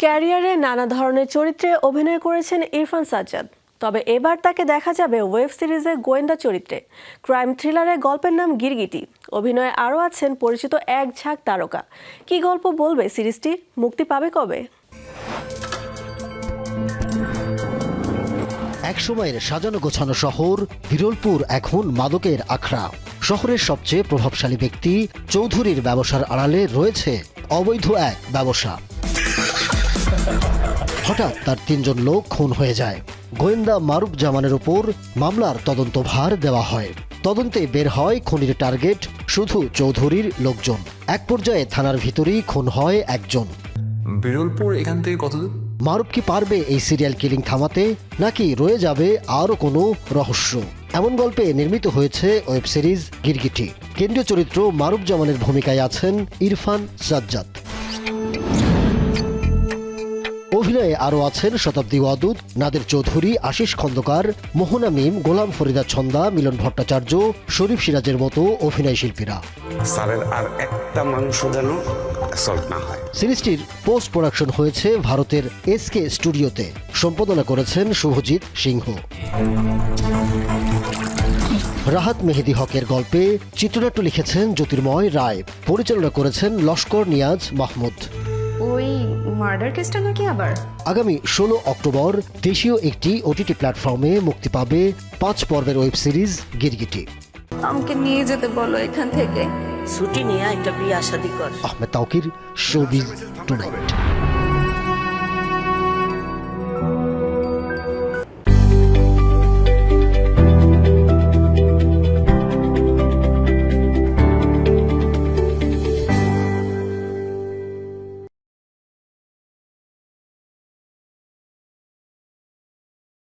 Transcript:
ক্যারিয়ারে নানা ধরনের চরিত্রে অভিনয় করেছেন ইরফান সাজ্জাদ। তবে এবার তাকে দেখা যাবে ওয়েব সিরিজে গোয়েন্দা চরিত্রে। ক্রাইম থ্রিলারে গল্পের নাম গিরগিটি। অভিনয়ে আরও আছেন পরিচিত এক ঝাঁক তারকা। কি গল্প বলবে সিরিজটি? মুক্তি পাবে কবে? একসময়ের সাজানো গোছানো শহর, হিরোলপুর এখন মাদকের আখড়া। শহরের সবচেয়ে প্রভাবশালী ব্যক্তি, চৌধুরীর ব্যবসার আড়ালে রয়েছে অবৈধ এক ব্যবসা। হঠাৎ তার তিনজন লোক খুন হয়ে যায়। গোয়েন্দা মারুফ জামানের উপর মামলার তদন্তভার দেওয়া হয়। তদন্তে বের হয় খুনির টার্গেট শুধু চৌধুরীর লোকজন। এক পর্যায়ে থানার ভিতরেই খুন হয় একজন। বিরলপুর এখান থেকে কত মারুফ কি পারবে এই সিরিয়াল কিলিং থামাতে নাকি রয়ে যাবে আরও কোনো রহস্য? এমন গল্পে নির্মিত হয়েছে ওয়েব সিরিজ গিরগিটি। কেন্দ্রীয় চরিত্র মারুফ জামানের ভূমিকায় আছেন ইরফান সাজ্জাদ। অভিনয়ে আরও আছেন শতাব্দী ওয়াদুদ নাদের চৌধুরী আশিস খন্দকার মোহনা মিম গোলাম ফরিদা ছন্দা মিলন ভট্টাচার্য শরীফ সিরাজের মতো অভিনয় শিল্পীরা। স্যারের আর একটা মাংস যেন না হয়। সিরিজটির পোস্ট প্রোডাকশন হয়েছে ভারতের এসকে স্টুডিওতে সম্পাদনা করেছেন শুভজিৎ সিংহ। রাহাত মেহেদি হকের গল্পে চিত্রনাট্য লিখেছেন জ্যোতির্ময় রায়। পরিচালনা করেছেন লস্কর নিয়াজ মাহমুদ। ওই মার্ডার কেসটা নাকি আবার? আগামী ষোলো অক্টোবর দেশীয় একটি ওটিটি প্ল্যাটফর্মে মুক্তি পাবে পাঁচ পর্বের ওয়েব সিরিজ গিরগিটি। আমাকে নিয়ে যেতে বলো এখান থেকে। ছুটি নিয়ে একটা বিয়ে আসাদি কর। Ahmed Tawkir showbiz tonight.